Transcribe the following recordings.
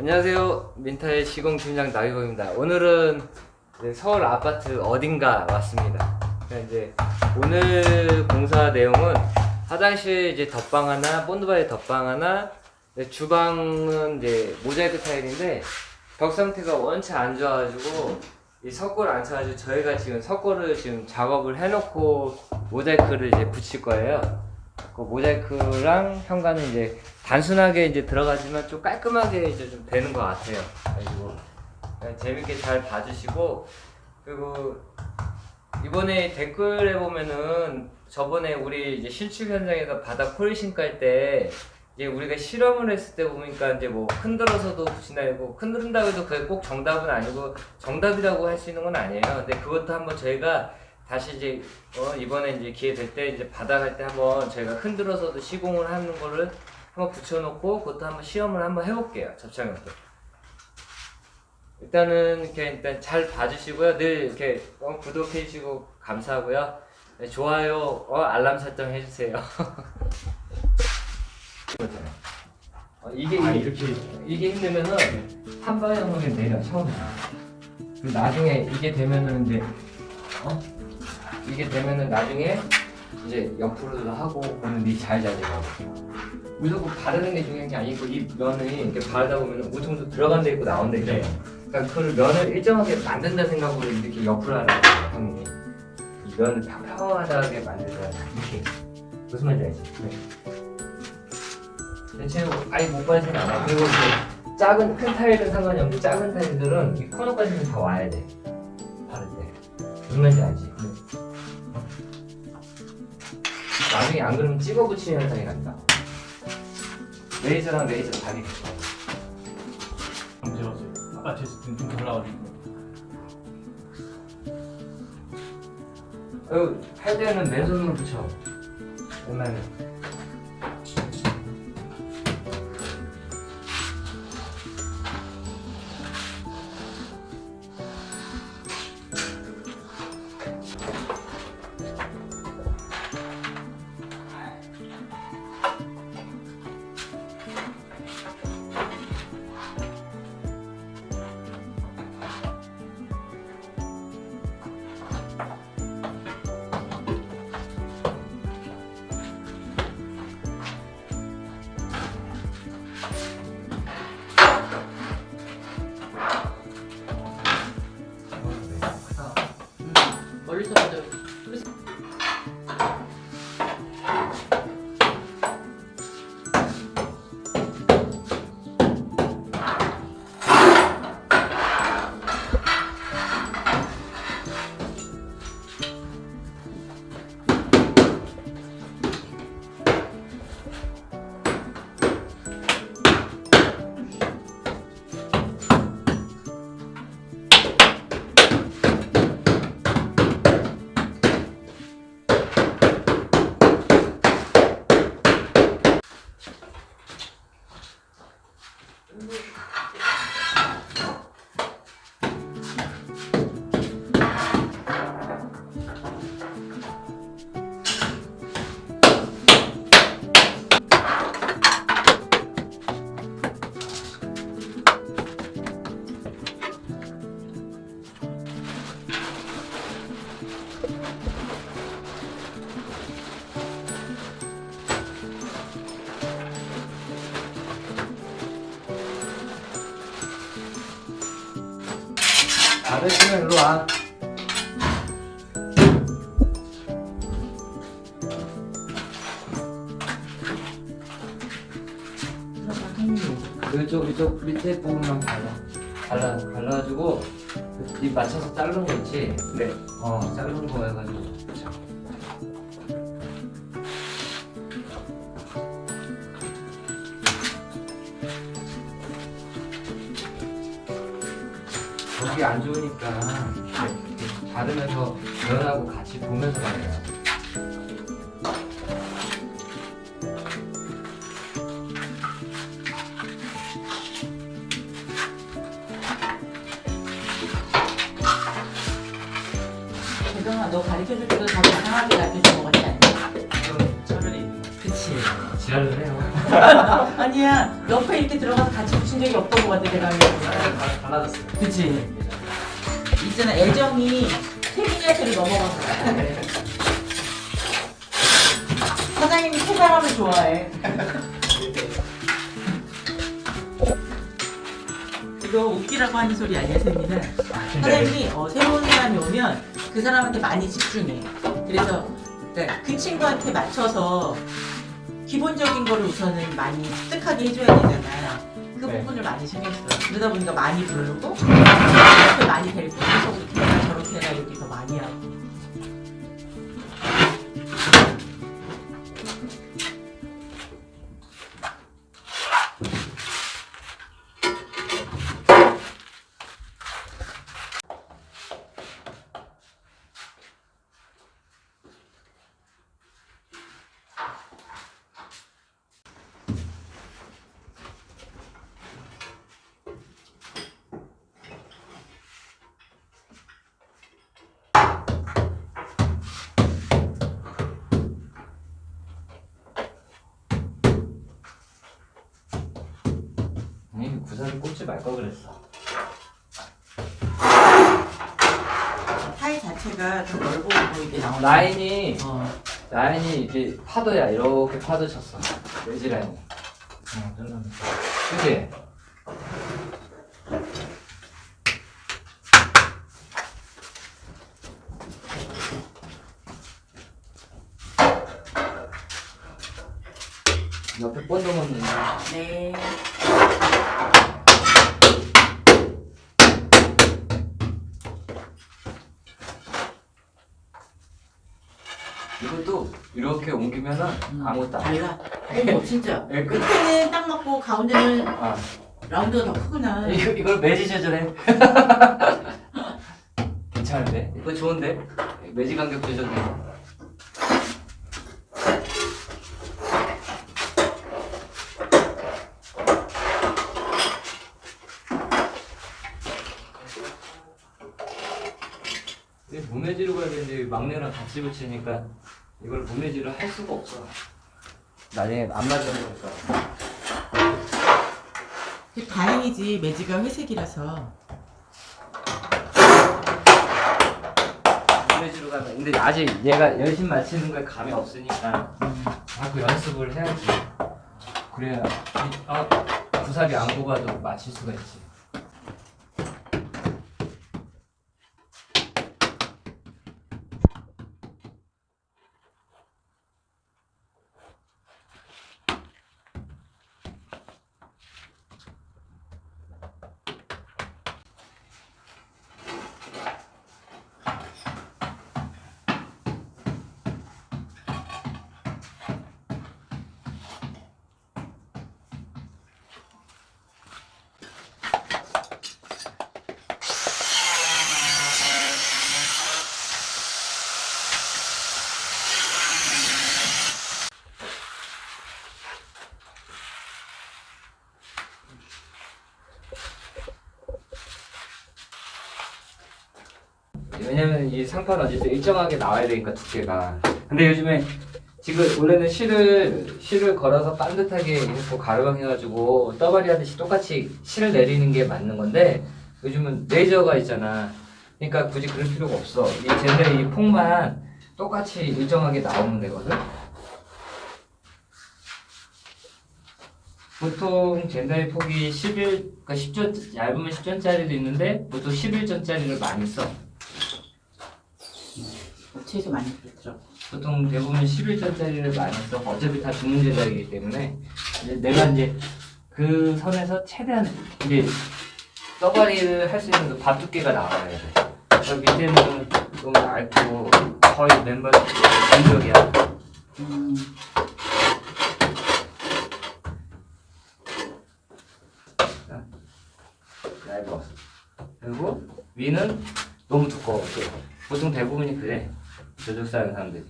안녕하세요. 민타의 시공 팀장 나기범입니다. 오늘은 서울 아파트 어딘가 왔습니다. 그러니까 이제 오늘 공사 내용은 화장실 이제 덧방 하나, 본드바의 덧방 하나, 주방은 이제 모자이크 타일인데 벽 상태가 원체 안 좋아가지고 이 석고를 안 쳐가지고 저희가 지금 석고를 지금 작업을 해놓고 모자이크를 이제 붙일 거예요. 그 모자이크랑 현관은 이제 단순하게 이제 들어가지만 좀 깔끔하게 이제 좀 되는 것 같아요. 그냥 재밌게 잘 봐주시고 그리고 이번에 댓글에 보면은 저번에 우리 이제 신축 현장에서 바닥 폴리싱 깔 때 이제 우리가 실험을 했을 때 보니까 이제 뭐 흔들어서도 붙인다 고 흔든다고 해도 그게 꼭 정답은 아니고 정답이라고 할 수 있는 건 아니에요. 근데 그것도 한번 저희가 다시 이제 어 이번에 이제 기회 될 때 이제 바닥 할 때 한번 저희가 흔들어서도 시공을 하는 거를 한번 붙여놓고 그것도 한번 시험을 한번 해볼게요 접착력도. 일단은 이렇게 일단 잘 봐주시고요. 늘 이렇게 어, 구독해 주시고 감사하고요. 네, 좋아요 어, 알람 설정 해주세요. 어, 이게 아, 이- 이렇게. 이게 힘들면은 한 방향으로 내려 처음에. 그리고 나중에 이게 되면은 이제 어 이게 되면은 나중에 이제 옆으로도 하고 그러면 니잘 자제가고 무조건 바르는 게 중요한 게 아니고 이 면이 이렇게 바르다 보면 좀 들어간 데 있고 나온 데 있고 네. 그러니까 그 면을 일정하게 만든다 생각으로 이렇게 옆으로 하는 거예요 형님이 이 면을 평평하게 만들자 이렇게 무슨 말인지 알지? 네. 대체 아예 못안 해. 그리고 이제 작은 큰 타일은 상관이 없는데 작은 타일들은 이 코너까지는 다 와야 돼. 바를 때. 무슨 말인지 알지? 네. 어? 나중에 안 그러면 찍어 붙이는 현상이 난다. 레이저랑 레이저 다리 붙여. 언제 왔어요? 아까 제 스킨 좀 올라가지고 어, 할 때는 맨손으로 붙여. 옛날에. reasonable 아저씨는 일로 와. 이쪽 이쪽 밑에 부분만 발라. 발라 발라가지고 입 맞춰서 자른 거 있지? 네. 어 자른 거 해가지고. 거기 안 좋으니까 이렇게 자르면서 면하고 같이 보면서 말해요. 아니야 옆에 이렇게 들어가서 같이 붙인 적이 없던 것 같아 내가 알기로는. 달라졌어요. 그치 있잖아 애정이 태민이한테로 거야 사장님이 세 사람을 좋아해 이거 웃기라고 하는 소리 아니야 세민은 사장님이 어, 새로운 사람이 오면 그 사람한테 많이 집중해 그래서 그러니까 그 친구한테 맞춰서 기본적인 거를 우선은 많이 습득하게 해줘야 되잖아 그 네. 부분을 많이 신경 써 그러다 보니까 많이 부르고 많이 데리고 계속 이렇게 사를 꽂지 말 걸 그랬어. 타일 자체가 더 넓어 보이게 나오는 라인이 어. 라인이 이게 파도야 이렇게 파도 쳤어. 외지 라인. 어, 잘랐네. 그지? 옆에 본드 먹는 네. 이것도 이렇게 옮기면은 음, 아무것도 안 돼. 달라. 어머 진짜. 예, 끝. 끝에는 딱 맞고 가운데는 아, 라운드가 더 크구나. 이거, 이걸 매지 조절해. 괜찮은데? 이거 좋은데? 매지 간격 조절돼. 이게 무매지로 가야 되는데 막내랑 같이 붙이니까 이걸 무매지로 할 수가 없어. 나중에 안 맞으면 될까? 다행이지 매지가 회색이라서. 무매지로 가면 근데 아직 얘가 열심히 맞히는 거에 감이 없으니까 자꾸 연습을 해야지. 그래야 이- 아, 구사리 안 고가도 맞힐 수가 있지. 왜냐면 이 상판 어쨌든 일정하게 나와야 되니까 두께가. 근데 요즘에 지금 원래는 실을 실을 걸어서 반듯하게 해서 가루광해가지고 떠바리 하듯이 똑같이 실을 내리는 게 맞는 건데 요즘은 레이저가 있잖아. 그러니까 굳이 그럴 필요가 없어. 이 쟤네 이 폭만 똑같이 일정하게 나오면 되거든. 보통 젠더의 폭이 11, 그러니까 10전, 얇으면 10전짜리도 있는데 보통 11전짜리를 많이 써. 업체에서 많이 그랬더라고. 보통 대부분 11전짜리를 많이 써. 어차피 다 주문 제작이기 때문에 이제 내가 이제 그 선에서 최대한 이제 떠가리를 할 수 있는 그 밥 두께가 나와야 돼. 저 밑에는 좀 너무 얇고 거의 멤버 공격이야. 음. 얇아. 그리고 위는 너무 두꺼워. 보통 대부분이 그래. 사는 사람들이.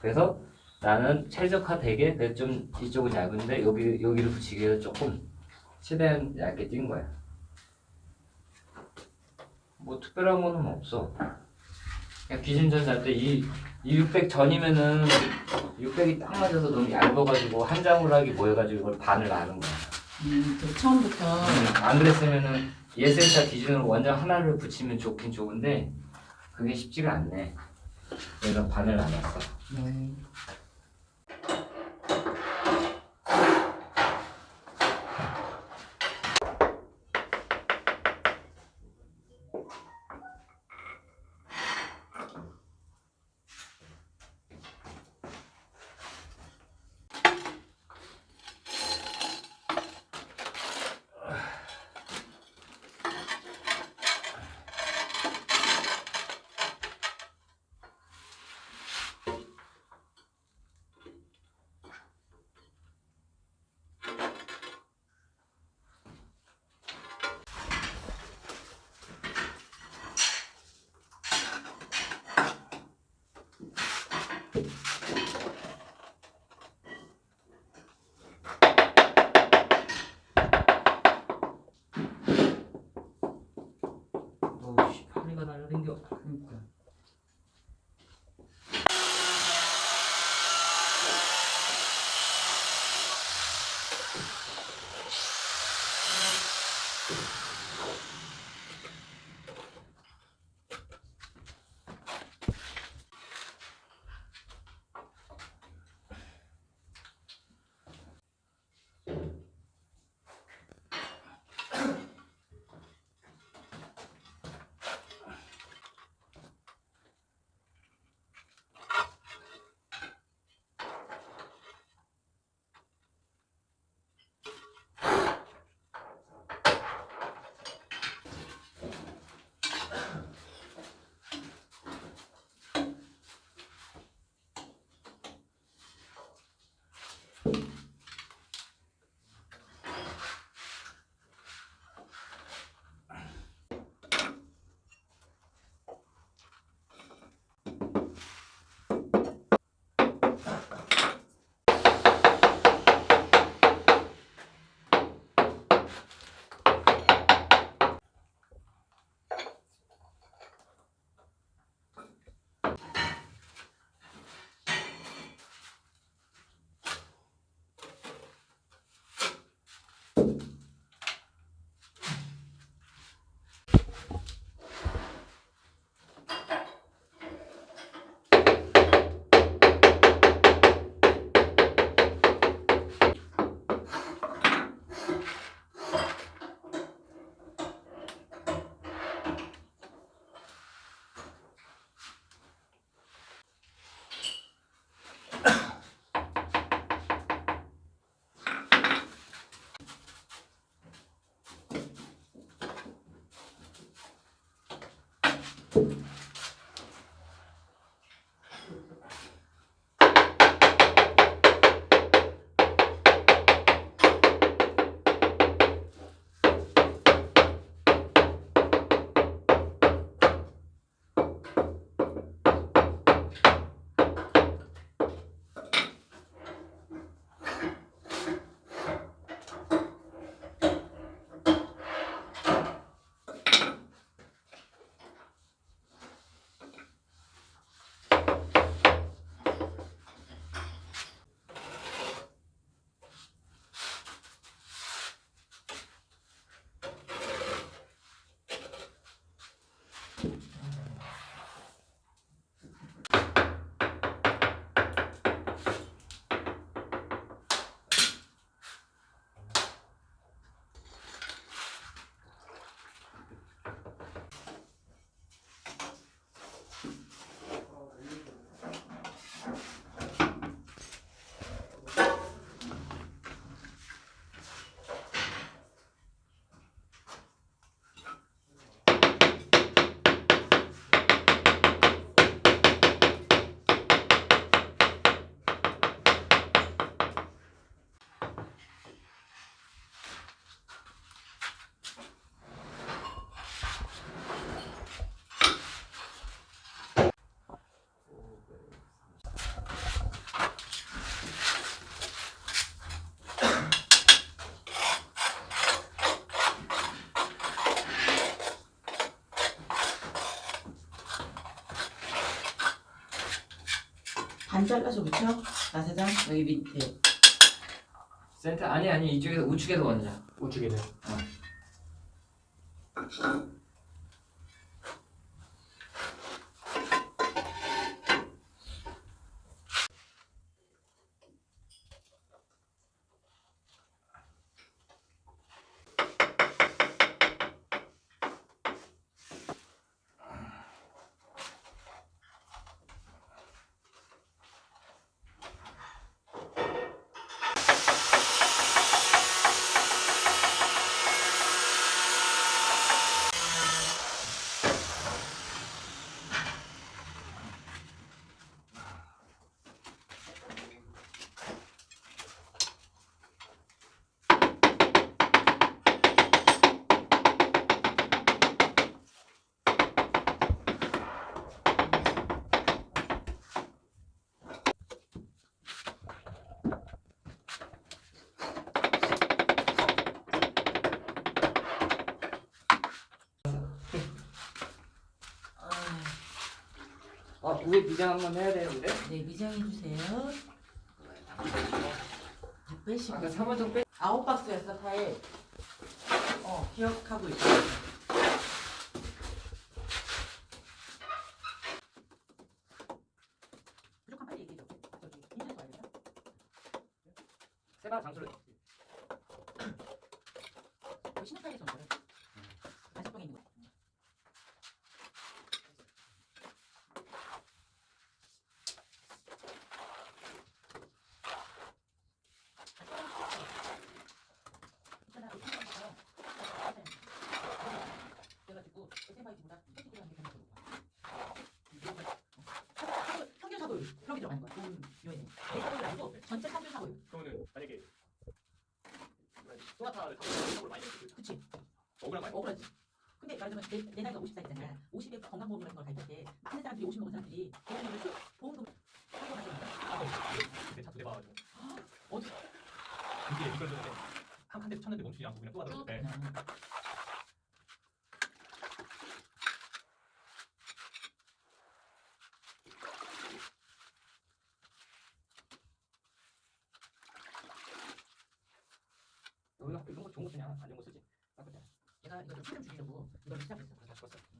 그래서 나는 최적화 되게 그래서 좀 이쪽은 얇은데 여기 여기를 붙이기 위해서 조금 최대한 얇게 뛴 거야. 뭐 특별한 거는 없어. 그냥 기준전 살때이600 전이면은 600이 딱 맞아서 너무 얇아가지고 한 장으로 하기 뭐해가지고 이걸 반을 나눈 거야. 음, 또 처음부터 음, 안 그랬으면은 예센차 기준으로 원장 하나를 붙이면 좋긴 좋은데 그게 쉽지가 않네. 내가 반을 나눴어. 네. 잘라서 붙여. 나사장 여기 밑에. 센터 아니 아니 이쪽에서 우측에서 먼저. 우측에 돼. 비장 한번 해야 되는데. 네 미장해 주세요. 빼시고. 아까 3호점 빼. 아홉 박스였어 파일. 어 기억하고 있어. 무조건 빨리 얘기해 줘. 저기 힘들 거 알겠어? 세바 장소를. 그 신혼 파일에서 온 거래. 단속방에 있는 거. 있잖아, 그 신혼 파일에서 그래가지고 SMIT보다 이쪽으로 하는 게 편하더라고. 평균 사고율 그렇게 들어가는 거야. 돈 요인에. 내 사고율 아니고 전체 평균 사고율. 그러면은 만약에 소나타를 타고 많이 냈을 그치? 억울한 말. 억울하지. 근데 말하자면 내, 내 나이가 50살이잖아. 50에 건강보험이라는 걸 가입할 때 많은 사람들이 50 먹은 사람들이 보험금을 쓰, 보험금을 하고 가져간다. 내차 두대 봐가지고. 어디? 이게 이걸 줬는데 한한 대 쳤는데 멈추지 않고 그냥 또 가더라고. 네. 그냥 이거 이런 거 좋은 거 쓰냐? 안 좋은 거 쓰지. 딱 그때. 얘가 이거 좀 힘좀 줄이려고 이걸 시작했어. 다 죽었어.